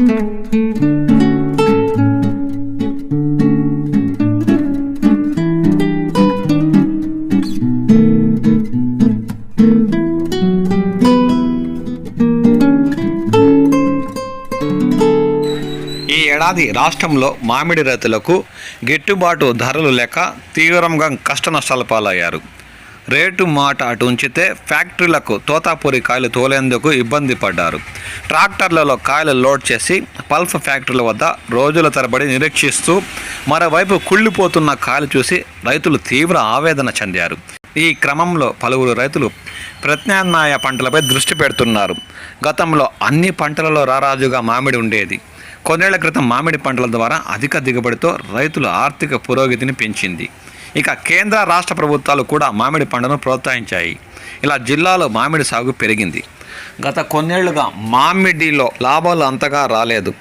ఈ ఏడాది రాష్ట్రంలో మామిడి రైతులకు గిట్టుబాటు ధరలు లేక తీవ్రంగా కష్ట నష్టాల పాలయ్యారు. రేటు మాట అటు ఉంచితే ఫ్యాక్టరీలకు తోతాపూరి కాయలు తోలేందుకు ఇబ్బంది పడ్డారు. ట్రాక్టర్లలో కాయలు లోడ్ చేసి పల్ప్ ఫ్యాక్టరీల వద్ద రోజుల తరబడి నిరీక్షిస్తూ మరోవైపు కుళ్ళిపోతున్న కాయలు చూసి రైతులు తీవ్ర ఆవేదన చెందారు. ఈ క్రమంలో పలువురు రైతులు ప్రత్యామ్నాయ పంటలపై దృష్టి పెడుతున్నారు. గతంలో అన్ని పంటలలో రారాజుగా మామిడి ఉండేది. కొన్నేళ్ళ క్రితం మామిడి పంటల ద్వారా అధిక దిగుబడితో రైతుల ఆర్థిక పురోగతిని పెంచింది. ఇక కేంద్ర రాష్ట్ర ప్రభుత్వాలు కూడా మామిడి పంటను ప్రోత్సహించాయి. ఇలా జిల్లాలో మామిడి సాగు పెరిగింది. గత కొన్నేళ్ళుగా మామిడిలో లాభాలు అంతగా రాలేదు.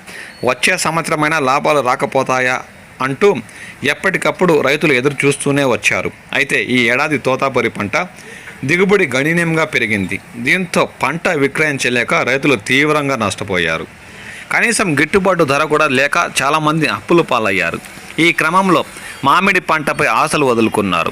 వచ్చే సంవత్సరమైనా లాభాలు రాకపోతాయా అంటూ ఎప్పటికప్పుడు రైతులు ఎదురు చూస్తూనే వచ్చారు. అయితే ఈ ఏడాది తోతాపురి పంట దిగుబడి గణనీయంగా పెరిగింది. దీంతో పంట విక్రయించలేక రైతులు తీవ్రంగా నష్టపోయారు. కనీసం గిట్టుబాటు ధర కూడా లేక చాలామంది అప్పుల పాలయ్యారు. ఈ క్రమంలో మామిడి పంటపై ఆశలు వదులుకున్నారు.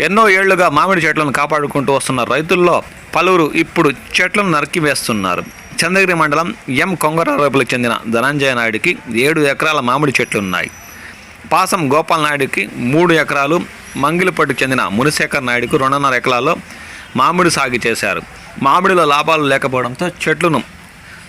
ఎన్నో ఏళ్ళుగా మామిడి చెట్లను కాపాడుకుంటూ వస్తున్న రైతుల్లో పలువురు ఇప్పుడు చెట్లను నరికివేస్తున్నారు చంద్రగిరి మండలం ఎం. కొంగరారేపులకు చెందిన ధనంజయ నాయుడికి ఏడు ఎకరాల మామిడి చెట్లు ఉన్నాయి. పాసం గోపాల్ నాయుడికి మూడు ఎకరాలు మంగిలిపట్టుకు చెందిన మునిశేఖర్ నాయుడుకు రెండున్నర ఎకరాల్లో మామిడి సాగు చేశారు. మామిడిలో లాభాలు లేకపోవడంతో చెట్లను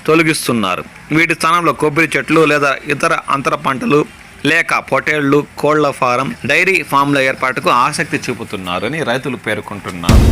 తొలగిస్తున్నారు. వీటి స్థానంలో కొబ్బరి చెట్లు లేదా ఇతర అంతర పంటలు లేక పొటేళ్ళు కోళ్ళ ఫారం డైరీ ఫామ్ల ఏర్పాటుకు ఆసక్తి చూపుతున్నారని రైతులు పేర్కొంటున్నారు.